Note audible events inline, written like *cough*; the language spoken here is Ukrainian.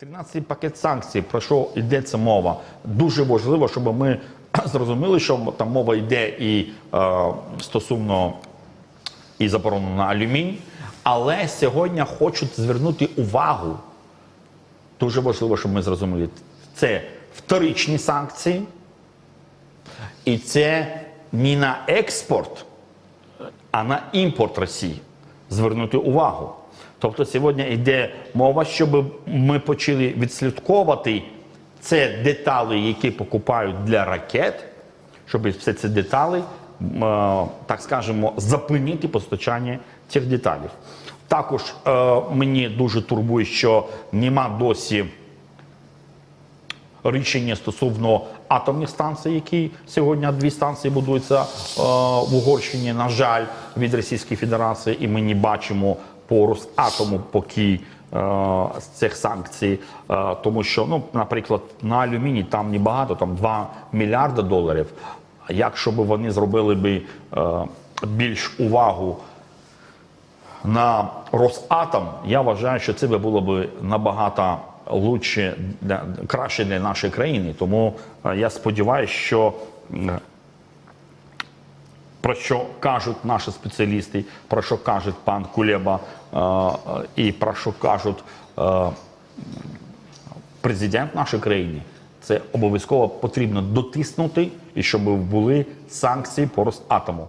13 пакет санкцій, про що йдеться мова. Дуже важливо, щоб ми *clears throat* зрозуміли, що там мова йде і е, стосовно і заборону на алюмінь. Але сьогодні хочуть звернути увагу. Дуже важливо, щоб ми зрозуміли. Це вторичні санкції, і це не на експорт, а на імпорт Росії. Звернути увагу. Тобто сьогодні йде мова, щоб ми почали відслідковувати це деталі, які покупають для ракет, щоб все ці деталі, е, так скажемо, зупинити постачання цих деталей. Також е, мені дуже турбує, що нема досі рішення стосовно атомних станцій, які сьогодні дві станції будуються е, в Угорщині, на жаль, від Російської Федерації, і ми не бачимо по Росатому поки е, з цих санкцій, е, тому що, ну, наприклад, на алюміній там небагато, там 2 мільярди доларів. Якщо б вони зробили би е, більш увагу на Росатом, я вважаю, що це було б набагато лучше краще для нашої країни. Тому я сподіваюся, що про що кажуть наші спеціалісти, про що кажуть пан Кулеба е, е, і про що кажуть е, президент нашої країни. Це обов'язково потрібно дотиснути і щоб були санкції по Росатому.